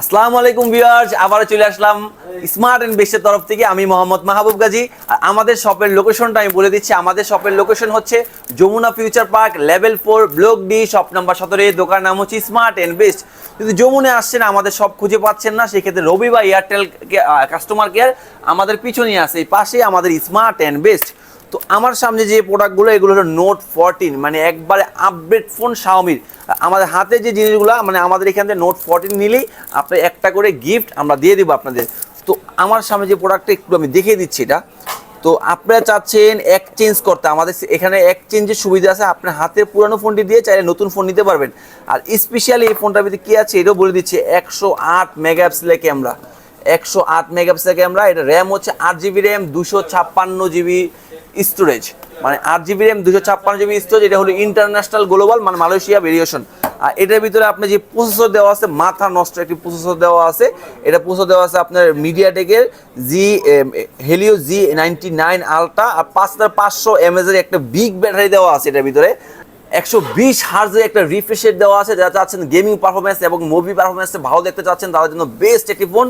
আসসালামু আলাইকুম ভিউয়ার্স, আবারও চলে আসলাম স্মার্ট এন্ড বেস্টের তরফ থেকে। আমি মোহাম্মদ মাহবুব গাজী। আর আমাদের শপের লোকেশনটা আমি বলে দিচ্ছি, আমাদের শপের লোকেশন হচ্ছে Jamuna future park, level four, block D, shop number সতেরো দোকান নাম হচ্ছে স্মার্ট এন্ড বেস্ট। যদি যমুনে আসছেন, আমাদের সব খুঁজে পাচ্ছেন না, সেক্ষেত্রে রবি বা এয়ারটেল কাস্টমার কেয়ার আমাদের পিছনেই আছে, এই পাশে আমাদের স্মার্ট এন্ড বেস্ট। তো আমার সামনে যে প্রোডাক্টগুলো, এগুলো হলো নোট ফোরটিন মানে একবারে আপডেট ফোন শাওমির আমাদের হাতে যে জিনিসগুলো মানে আমাদের এখান থেকে নোট ফোরটিন নিলেই আপনি একটা করে গিফট আমরা দিয়ে দেবো আপনাদের। তো আমার সামনে যে প্রোডাক্টটা একটু আমি দেখিয়ে দিচ্ছি এটা। তো আপনারা চাচ্ছেন এক্সচেঞ্জ করতে। আমাদের এখানে এক্সচেঞ্জের সুবিধা আছে। আপনার হাতের পুরানো ফোনটি দিয়ে চাইলে নতুন ফোন নিতে পারবেন। আর স্পেশালি এই ফোনটার ভিতরে কী আছে, এটাও বলে দিচ্ছে। একশো আট মেগাপিক্সেলের ক্যামেরা একশো আট মেগাপিক্সেল ক্যামেরা এটা র্যাম হচ্ছে আট জিবি র্যাম দুশো ছাপ্পান্ন জিবি স্টোরেজ মানে আট জিবি র্যাম দুশো ছাপ্পান্ন জিবি স্টোরেজ এটা হলো ইন্টারন্যাশনাল গ্লোবাল মানে মালয়েশিয়া ভেরিয়েশন আর এটার ভিতরে আপনার যে প্রসেসর দেওয়া আছে, মাথা নষ্ট একটি প্রসেসর দেওয়া আছে। এটা প্রসেসর দেওয়া আছে আপনার মিডিয়াটেকের G Helio G ninety nine ultra আর পাঁচ হাজার পাঁচশো এমএজের একটা বিগ ব্যাটারি দেওয়া আছে এটার ভিতরে। একশো বিশ হার্জে একটা রিফ্রেশের দেওয়া আছে। যারা চাচ্ছেন গেমিং পারফরমেন্স এবং মুভি পারফরমেন্স ভালো দেখতে চাচ্ছেন, তাদের জন্য বেস্ট একটি ফোন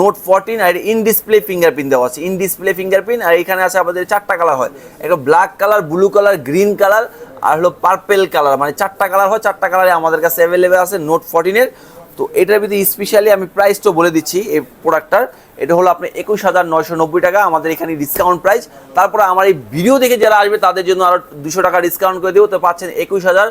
নোট ফোরটিন আর ইন ডিসপ্লে ফিঙ্গারপ্রিন্ট দেওয়া আছে। ইন ডিসপ্লে ফিঙ্গারপ্রিন্ট আর এখানে আছে আমাদের চারটা কালার হয়। একটা black colour blue colour green colour আর হলো পার্পেল কালার মানে চারটা কালার হয়, চারটা কালারে আমাদের কাছে অ্যাভেলেবেল আছে নোট ফোরটিনের তো এটার ভিতরে স্পেশালি আমি প্রাইসটাও বলে দিচ্ছি এই প্রোডাক্টটার এটা হলো আপনি একুশ হাজার নয়শো নব্বই টাকা, আমাদের এখানে ডিসকাউন্ট প্রাইস তারপরে আমার এই ভিডিও দেখে যারা আসবে, তাদের জন্য আরও দুশো টাকা ডিসকাউন্ট করে দেবো। তো পাচ্ছেন একুশ হাজার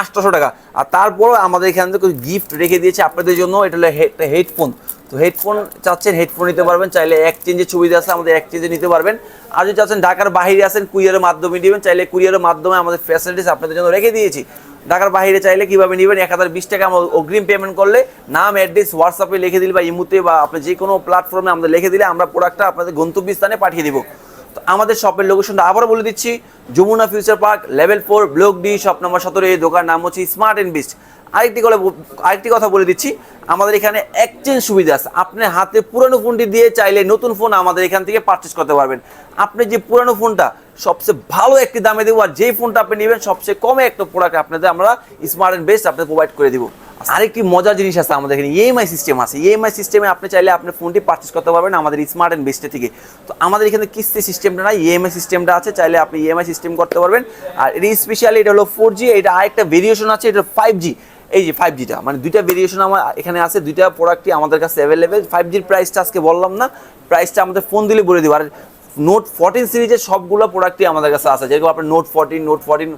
আটশোশো টাকা। আর তারপরও আমাদের এখান থেকে গিফট রেখে দিয়েছে আপনাদের জন্য। এটা হলো হেডফোন তো হেডফোন চাচ্ছেন হেডফোন নিতে পারবেন। চাইলে এক্সচেঞ্জের সুবিধা আছে, আমাদের এক্সচেঞ্জে নিতে পারবেন। আর যদি চাচ্ছেন ঢাকার বাইরে আসেন কুরিয়ারের মাধ্যমে নেবেন, চাইলে কুরিয়ারের মাধ্যমে আমাদের ফ্যাসিলিটিস আপনাদের জন্য রেখে দিয়েছি। ঢাকার বাইরে চাইলে কীভাবে নেবেন? এক হাজার বিশ টাকা আমরা অগ্রিম পেমেন্ট করলে নাম অ্যাড্রেস হোয়াটসঅ্যাপে লিখে দিলে বা ইমুতে বা আপনি যে কোনো প্ল্যাটফর্মে আমরা লিখে দিলে আমরা প্রোডাক্টটা আপনাদের গন্তব্য স্থানে পাঠিয়ে দিব। আমাদের শপের লোকেশনটা আবারও বলে দিচ্ছি, Jamuna future park level four block D shop number সতেরো এই দোকান নাম হচ্ছে স্মার্ট অ্যান্ড বিস্ট আরেকটি করে আরেকটি কথা বলে দিচ্ছি, আমাদের এখানে এক্সচেঞ্জ সুবিধা আছে। আপনার হাতে পুরানো ফোনটি দিয়ে চাইলে নতুন ফোন আমাদের এখান থেকে পারচেস করতে পারবেন। আপনি যে পুরানো ফোনটা সবচেয়ে ভালো একটি দামে দেবো, আর যেই ফোনটা আপনি নেবেন, সবচেয়ে কমে একটা প্রোডাক্ট আপনাদের আমরা স্মার্ট অ্যান্ড বেস্ট আপনাদের প্রোভাইড করে দিব। আরেকটি মজার জিনিস আছে আমাদের এখানে ইএমআই সিস্টেম আছে। ইএমআই সিস্টেমে আপনি চাইলে আপনি ফোনটি পারচেস করতে পারবেন আমাদের স্মার্ট অ্যান্ড বেস্টে থেকে। তো আমাদের এখানে কিস্তি সিস্টেমটা নাই ইএমআই সিস্টেমটা আছে, চাইলে আপনি ইএমআই সিস্টেম করতে পারবেন। আর এটি স্পেশালি এটা হলো ফোর জি এটা আরেকটা ভেরিয়েশন আছে, এটা ফাইভ জি এই যে ফাইভ জিটা মানে দুইটা ভেরিয়েশন আমার এখানে আছে, দুইটা প্রোডাক্টই আমাদের কাছে অ্যাভেলেবেল ফাইভ জির প্রাইসটা আজকে বললাম না প্রাইসটা আমাদের ফোন দিলে বলে দিব। আর নোট ফোরটিন সিরিজের সবগুলো প্রোডাক্টই আমাদের কাছে আছে। যেরকম আপনার note fourteen note fourteen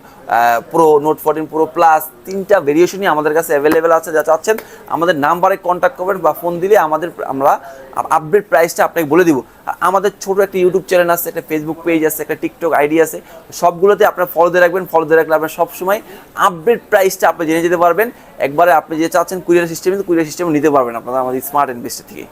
pro note fourteen pro plus তিনটা ভেরিয়েশনই আমাদের কাছে অ্যাভেলেবেল আছে, যা চাচ্ছেন। আমাদের নাম্বারে কন্ট্যাক্ট করবেন বা ফোন দিলে আমাদের, আমরা আপডেট প্রাইসটা আপনাকে বলে দিব। আমাদের ছোট একটা ইউটিউব চ্যানেল আছে, একটা ফেসবুক পেজ আছে, একটা টিকটক আইডি আছে। সবগুলোতে আপনার ফলো দিয়ে রাখবেন ফলো দিয়ে রাখলে আপনার সবসময় আপডেট প্রাইসটা আপনি জেনে যেতে পারবেন। একবারে আপনি যে চাচ্ছেন কুরিয়ার সিস্টেমে কুরিয়ার সিস্টেমে নিতে পারবেন আপনারা আমাদের স্মার্ট ইনভেস্টার থেকে